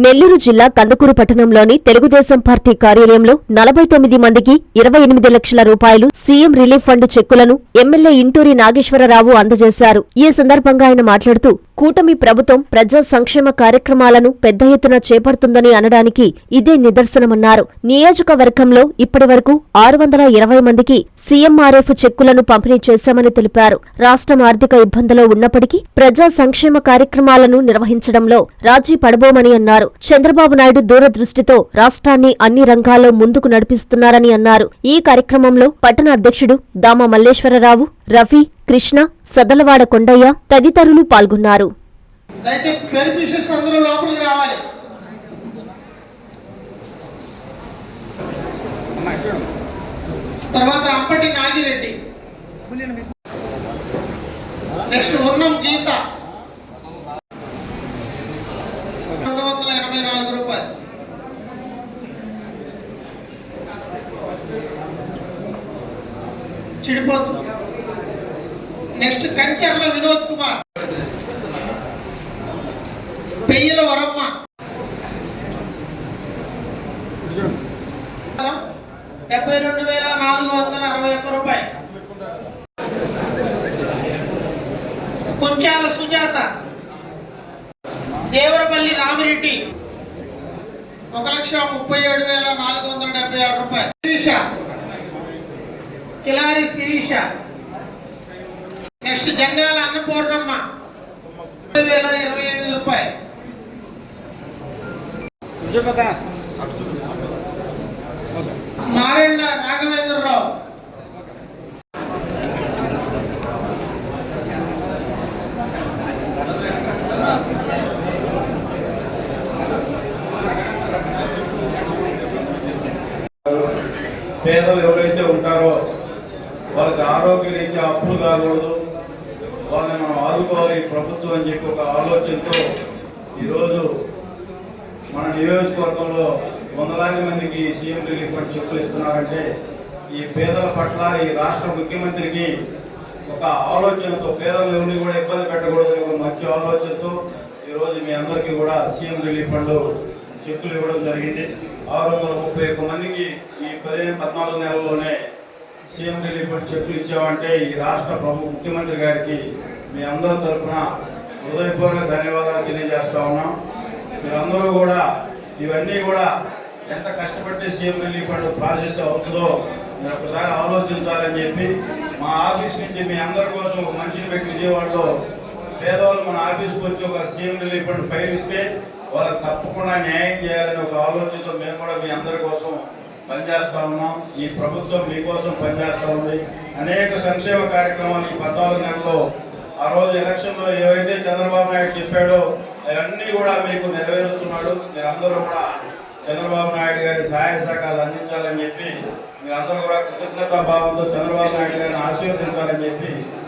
నెల్లూరు జిల్లా కందుకూరు పట్టణంలోని తెలుగుదేశం పార్టీ కార్యాలయంలో నలభై తొమ్మిది మందికి ఇరవై ఎనిమిది లక్షల రూపాయలు సీఎం రిలీఫ్ ఫండ్ చెక్కులను ఎమ్మెల్యే ఇంటూరి నాగేశ్వరరావు అందజేశారు. ఈ సందర్భంగా ఆయన మాట్లాడుతూ కూటమి ప్రభుత్వం ప్రజా సంక్షేమ కార్యక్రమాలను పెద్ద ఎత్తున చేపడుతుందని అనడానికి ఇదే నిదర్శనమన్నారు. నియోజకవర్గంలో ఇప్పటి వరకు ఆరు వందల ఇరవై మందికి సీఎంఆర్ఎఫ్ చెక్కులను పంపిణీ చేశామని తెలిపారు. రాష్ట్రం ఆర్థిక ఇబ్బందిలో ఉన్నప్పటికీ ప్రజా సంక్షేమ కార్యక్రమాలను నిర్వహించడంలో రాజీ పడబోమని అన్నారు. చంద్రబాబు నాయుడు దూరదృష్టితో రాష్ట్రాన్ని అన్ని రంగాల్లో ముందుకు నడిపిస్తున్నారని అన్నారు. ఈ కార్యక్రమంలో పట్టణ అధ్యక్షుడు దామ మల్లేశ్వరరావు రవి కృష్ణ సదలవాడ కొండయ్య తదితరులు పాల్గొన్నారు. తర్వాత అంపటి నాగిరెడ్డి. నెక్స్ట్ ఉన్నం గీత రెండు వందల ఎనభై నాలుగు రూపాయలు. చిడిపోతు. నెక్స్ట్ కంచర్ల వినోద్ కుమార్. పెయ్యల వరమ్మ. డెబ్బై రెండు వేల నాలుగు వందల అరవై ఒక్క రూపాయలు. కొంచాల సుజాత. దేవరపల్లి రామిరెడ్డి. ఒక లక్ష ముప్పై ఏడు వేల నాలుగు వందల డెబ్బై ఆరు రూపాయలు. శిరీష. కిలారి శిరీష. నెక్స్ట్ జంగాల అన్నపూర్ణమ్మ. ముప్పై వేల ఇరవై ఎనిమిది రూపాయలు. మారెళ్ళ రాఘవేంద్రరావు. పేదలు ఎవరైతే ఉంటారో వాళ్ళకి ఆరోగ్య రీత్యా అప్పులు కాకూడదు. వాళ్ళని మనం ఆదుకోవాలి ప్రభుత్వం అని చెప్పి ఒక ఆలోచనతో ఈరోజు మన నియోజకవర్గంలో వందలాది మందికి సీఎం రిలీఫ్ ఫండ్ చెక్కులు ఇస్తున్నారంటే ఈ పేదల పట్ల ఈ రాష్ట్ర ముఖ్యమంత్రికి ఒక ఆలోచనతో పేదలు ఎవరిని కూడా ఇబ్బంది పెట్టకూడదని ఒక మంచి ఆలోచనతో ఈరోజు మీ అందరికీ కూడా సీఎం రిలీఫ్ ఫండ్ చెక్కులు ఇవ్వడం జరిగింది. ఆరు వందల ముప్పై ఒక్క మందికి ఈ పదిహేను పద్నాలుగు నెలల్లోనే సీఎం రిలీఫ్ చెప్పులు చెక్కులు ఇచ్చామంటే ఈ రాష్ట్ర ప్రభు ముఖ్యమంత్రి గారికి మీ అందరి తరఫున హృదయపూర్వక ధన్యవాదాలు తెలియజేస్తా ఉన్నాం. మీరందరూ కూడా ఇవన్నీ కూడా ఎంత కష్టపడితే సీఎం రిలీఫ్ ఫండ్ ప్రాసెస్ అవుతుందో మీరు ఒకసారి ఆలోచించాలని చెప్పి మా ఆఫీస్ నుంచి మీ అందరి కోసం ఒక మనిషిని పెట్టి విజయవాడలో పేదవాళ్ళు మన ఆఫీస్కి వచ్చి ఒక సీఎం రిలీఫ్ ఫండ్ ఫైల్ ఇస్తే వాళ్ళకి తప్పకుండా న్యాయం చేయాలని ఒక ఆలోచనతో మేము కూడా మీ అందరి కోసం పనిచేస్తా ఉన్నాం. ఈ ప్రభుత్వం మీకోసం పనిచేస్తూ ఉంది. అనేక సంక్షేమ కార్యక్రమాలు ఈ పద్నాలుగు నెలలో ఆ రోజు ఎలక్షన్లో ఏవైతే చంద్రబాబు నాయుడు చెప్పాడో అవన్నీ కూడా మీకు నెరవేరుస్తున్నాడు. మీరందరూ కూడా చంద్రబాబు నాయుడు గారి సహాయ సహకారాలు అందించాలని చెప్పి మీరందరూ కూడా కృతజ్ఞతా భావంతో చంద్రబాబు నాయుడు గారిని ఆశీర్వదించాలని చెప్పి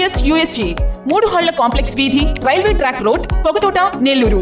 FSCS USE మూడు హళ్ళ కాంప్లెక్స్ వీధి railway track road Pogathota Nellore.